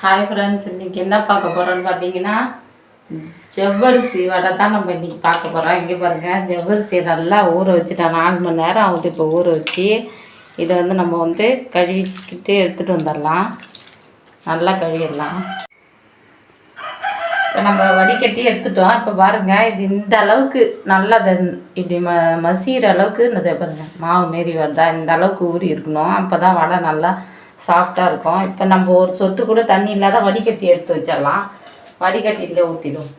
Hi friends இன்றைக்கி என்ன பார்க்க போகிறோன்னு பார்த்தீங்கன்னா ஜவ்வரிசி வடை தான் நம்ம இன்றைக்கி பார்க்க போகிறோம் இங்கே பாருங்கள் ஜவ்வரிசியை நல்லா ஊற வச்சுட்டேன். நாலு மணி நேரம் ஆகுது இப்போ ஊற வச்சு. இதை வந்து நம்ம வந்து கழுவிக்கிட்டு எடுத்துகிட்டு வந்துடலாம். நல்லா கழுவிடலாம். இப்போ நம்ம வடிகட்டி எடுத்துட்டோம். இப்போ பாருங்கள் இது இந்த அளவுக்கு நல்லா இப்படி ம மசிகிற அளவுக்கு இந்த பாருங்கள் மாவு மாரி வருதா? இந்த அளவுக்கு ஊறி இருக்கணும். அப்போ தான் வடை நல்லா சாஃப்டாக இருக்கும். இப்போ நம்ம ஒரு சொட்டு கூட தண்ணி இல்லாத வடிகட்டி எடுத்து வச்சிடலாம். வடிகட்டியில் ஊற்றிடும்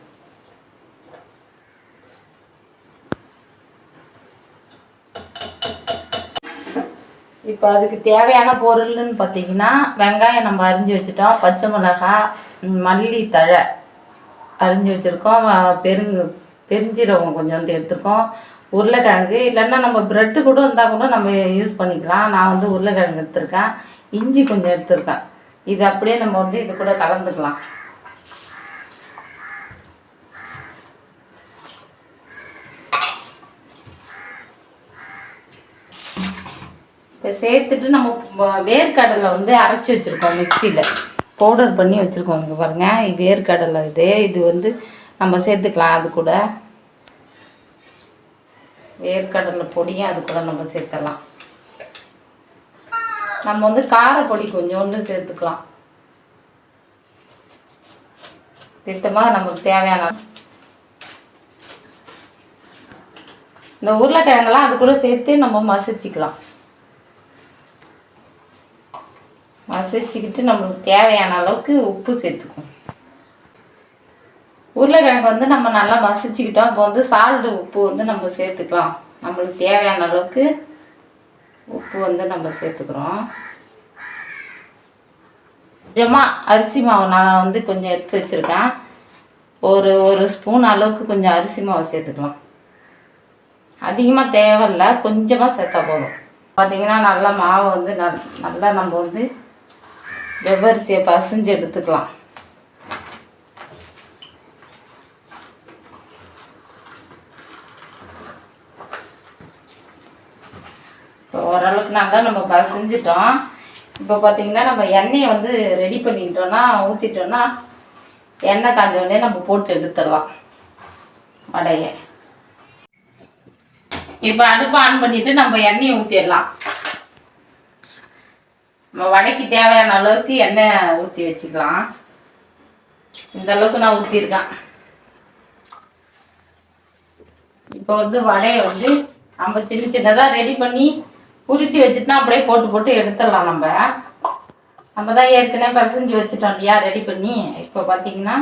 இப்போ அதுக்கு தேவையான பொருள்னு பார்த்தீங்கன்னா வெங்காயம் நம்ம அரிஞ்சு வச்சுட்டோம். பச்சை மிளகாய் மல்லி தழை அரிஞ்சு வச்சுருக்கோம். பெருங்கு பெருஞ்சீரகம் கொஞ்சோண்டு எடுத்துருக்கோம். உருளைக்கிழங்கு இல்லைன்னா நம்ம ப்ரெட்டு கூட இருந்தால் கூட நம்ம யூஸ் பண்ணிக்கலாம். நான் வந்து உருளைக்கிழங்கு எடுத்திருக்கேன். இஞ்சி கொஞ்சம் எடுத்துருக்கேன் இது அப்படியே நம்ம வந்து இது கூட கலந்துக்கலாம். இப்போ சேர்த்துட்டு நம்ம வேர்க்கடலை வந்து அரைச்சி வச்சுருக்கோம் மிக்சியில் பவுடர் பண்ணி வச்சுருக்கோம் இங்கே பாருங்கள் வேர்க்கடலை இது. இது வந்து நம்ம சேர்த்துக்கலாம் அது கூட. வேர்க்கடலை பொடியும் அது கூட நம்ம சேர்த்தலாம் நம்ம வந்து காரப்பொடி கொஞ்சோண்டு சேர்த்துக்கலாம். திட்டமாக நமக்கு தேவையான இந்த உருளைக்கிழங்கெல்லாம் அது கூட சேர்த்து நம்ம மசிச்சுக்கலாம். மசிச்சுக்கிட்டு நம்மளுக்கு தேவையான அளவுக்கு உப்பு சேர்த்துக்கும் உருளைக்கிழங்கு வந்து நம்ம நல்லா மசிச்சுக்கிட்டோம். இப்போ வந்து சால்டு உப்பு வந்து நம்ம சேர்த்துக்கலாம். நம்மளுக்கு தேவையான அளவுக்கு உப்பு வந்து நம்ம சேர்த்துக்கிறோம். கொஞ்சமாக அரிசி மாவு நான் வந்து கொஞ்சம் எடுத்து வச்சுருக்கேன். ஒரு ஒரு ஸ்பூன் அளவுக்கு கொஞ்சம் அரிசி மாவு சேர்த்துக்கலாம். அதிகமாக தேவையில்ல கொஞ்சமாக சேர்த்தா போதும். பார்த்தீங்கன்னா நல்லா மாவை வந்து நல்லா நம்ம வந்து வெவ்வரிசியை பசைஞ்சு எடுத்துக்கலாம். இப்போ ஓரளவுக்கு நல்லா நம்ம பசைஞ்சிட்டோம் இப்போ பார்த்தீங்கன்னா நம்ம எண்ணெயை வந்து ரெடி பண்ணிக்கிட்டோன்னா ஊற்றிட்டோன்னா எண்ணெய் காஞ்ச உடனே நம்ம போட்டு எடுத்துடலாம். வடையை. இப்போ அடுப்பை ஆன் பண்ணிட்டு நம்ம எண்ணெயை ஊற்றிடலாம் நம்ம வடைக்கு தேவையான அளவுக்கு எண்ணெய் ஊற்றி வச்சுக்கலாம். இந்த அளவுக்கு நான் ஊற்றிருக்கேன் இப்போ வந்து வடையை வந்து நம்ம சின்ன சின்னதாக ரெடி பண்ணி உருட்டி வச்சுட்டுனா அப்படியே போட்டு போட்டு எடுத்துடலாம் நம்ம. நம்ம தான் ஏற்கனவே பசஞ்சு வச்சுட்டோம் இல்லையா? ரெடி பண்ணி. இப்போ பார்த்தீங்கன்னா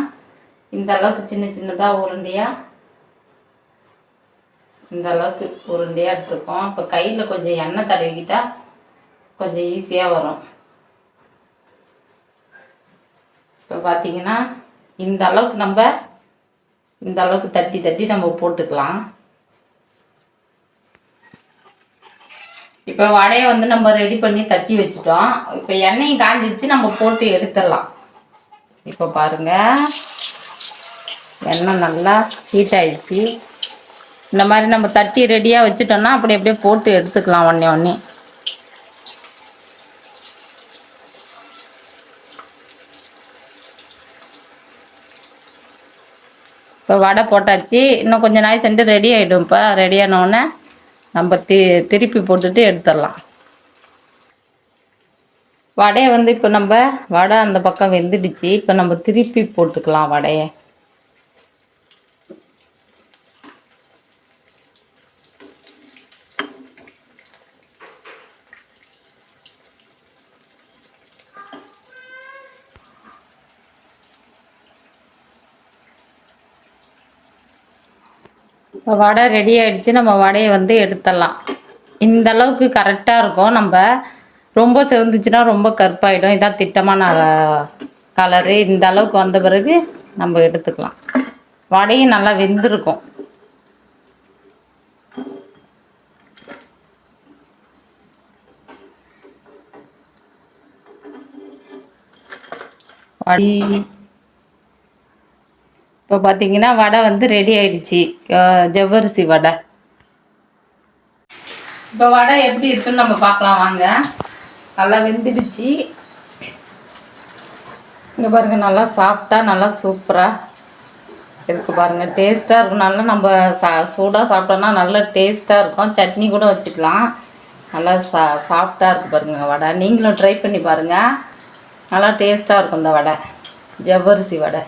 இந்த அளவுக்கு சின்ன சின்னதாக உருண்டையாக இந்த அளவுக்கு உருண்டையாக எடுத்துப்போம் இப்போ கையில் கொஞ்சம் எண்ணெய் தடவிக்கிட்டா கொஞ்சம் ஈஸியாக வரும். இப்போ பார்த்தீங்கன்னா இந்த அளவுக்கு நம்ம இந்த அளவுக்கு தட்டி தட்டி நம்ம போட்டுக்கலாம். இப்போ வடையை வந்து நம்ம ரெடி பண்ணி தட்டி வச்சுட்டோம். இப்போ எண்ணெயும் காஞ்சிடுச்சு நம்ம போட்டு எடுத்துடலாம். இப்போ பாருங்க. எண்ணெய் நல்லா ஹீட் ஆயிடுச்சு. இந்த மாதிரி நம்ம தட்டி ரெடியாக வச்சுட்டோம்னா அப்படி அப்படியே போட்டு எடுத்துக்கலாம் ஒன்றே ஒன்றே இப்போ வடை போட்டாச்சு. இன்னும் கொஞ்சம் நாள் சென்று ரெடி ஆகிடும் இப்போ ரெடி ஆனோடனே நம்ம தி திருப்பி போட்டுட்டு எடுத்துடலாம். வடையை வந்து இப்போ நம்ம வடை அந்த பக்கம் வெந்துடுச்சு. இப்போ நம்ம திருப்பி போட்டுக்கலாம் வடையை. இப்போ வடை ரெடி ஆயிடுச்சு நம்ம வடையை வந்து எடுத்துடலாம். இந்த அளவுக்கு கரெக்டாக இருக்கும். நம்ம ரொம்ப செவந்துச்சுன்னா ரொம்ப கருப்பாயிடும். இதான் திட்டமான கலரு இந்த அளவுக்கு வந்த பிறகு நம்ம எடுத்துக்கலாம். வடையும் நல்லா வெந்திருக்கும். வடி இப்போ பார்த்தீங்கன்னா வடை வந்து ரெடி ஆயிடுச்சு. ஜவ்வரிசி வடை. இப்போ வடை எப்படி இருக்குன்னு நம்ம பார்க்கலாம் வாங்க. நல்லா வெந்துடுச்சு. இங்கே பாருங்கள் நல்லா சாப்பிட்டா நல்லா சூப்பராக இருக்கு பாருங்கள் டேஸ்ட்டாக இருக்கும். நல்லா நம்ம சா சூடாக சாப்பிட்டோன்னா நல்லா டேஸ்ட்டாக இருக்கும். சட்னி கூட வச்சுக்கலாம். நல்லா சா சாஃப்டாக இருக்குது பாருங்கள் வடை. நீங்களும் ட்ரை பண்ணி பாருங்கள் நல்லா டேஸ்ட்டாக இருக்கும் இந்த வடை. ஜவ்வரிசி வடை.